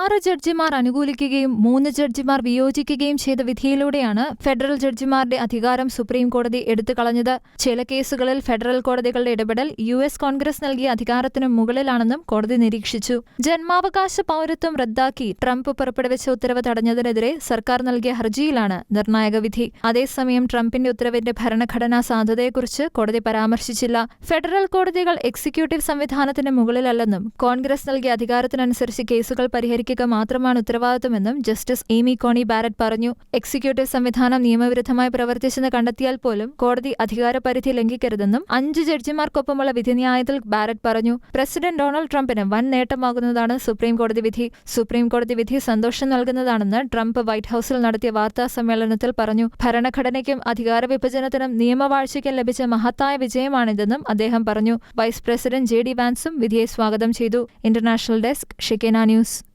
ആറ് ജഡ്ജിമാർ അനുകൂലിക്കുകയും മൂന്ന് ജഡ്ജിമാർ വിയോജിക്കുകയും ചെയ്ത വിധിയിലൂടെയാണ് ഫെഡറൽ ജഡ്ജിമാരുടെ അധികാരം സുപ്രീം കോടതി എടുത്തു കളഞ്ഞത്. ചില കേസുകളിൽ ഫെഡറൽ കോടതികളുടെ ഇടപെടൽ യു എസ് കോൺഗ്രസ് നൽകിയ അധികാരത്തിന് മുകളിലാണെന്നും കോടതി നിരീക്ഷിച്ചു. ജന്മാവകാശ പൌരത്വം റദ്ദാക്കി ട്രംപ് പുറപ്പെടുവിച്ച ഉത്തരവ് തടഞ്ഞതിനെതിരെ സർക്കാർ നൽകിയ ഹർജിയിലാണ് നിർണായക വിധി. അതേസമയം ട്രംപിന്റെ ഉത്തരവിന്റെ ഭരണഘടനാ സാധ്യതയെക്കുറിച്ച് കോടതി പരാമർശിച്ചില്ല. ഫെഡറൽ കോടതികൾ എക്സിക്യൂട്ടീവ് സംവിധാനത്തിന് മുകളിലല്ലെന്നും കോൺഗ്രസ് നൽകിയ അധികാരത്തിനനുസരിച്ച് കേസുകൾ പരിഹരിക്കുക മാത്രമാണ് ഉത്തരവാദിത്തമെന്നും ജസ്റ്റിസ് എമി കോണി ബാരറ്റ് പറഞ്ഞു. എക്സിക്യൂട്ടീവ് സംവിധാനം നിയമവിരുദ്ധമായി പ്രവർത്തിച്ചെന്ന് കണ്ടെത്തിയാൽ പോലും കോടതി അധികാരപരിധി ലംഘിക്കരുതെന്നും അഞ്ച് ജഡ്ജിമാർക്കൊപ്പമുള്ള വിധിന്യായത്തിൽ ബാരറ്റ് പറഞ്ഞു. പ്രസിഡന്റ് ഡൊണാൾഡ് ട്രംപിന് വൻ നേട്ടമാകുന്നതാണ് സുപ്രീം കോടതി വിധി. സുപ്രീം കോടതി വിധി സന്തോഷം നൽകുന്നതാണെന്ന് ട്രംപ് വൈറ്റ് ഹൌസിൽ നടത്തിയ വാർത്താ സമ്മേളനത്തിൽ പറഞ്ഞു. ഭരണഘടനയ്ക്കും അധികാര വിഭജനത്തിനും നിയമവാഴ്ചയ്ക്കും ലഭിച്ച മഹത്തായ വിജയമാണിതെന്നും അദ്ദേഹം പറഞ്ഞു. വൈസ് പ്രസിഡന്റ് ജെ ഡി വാൻസും വിധിയെ സ്വാഗതം ചെയ്തു. ഇന്റർനാഷണൽ ഡെസ്ക് ഷിക്കേന ന്യൂസ്.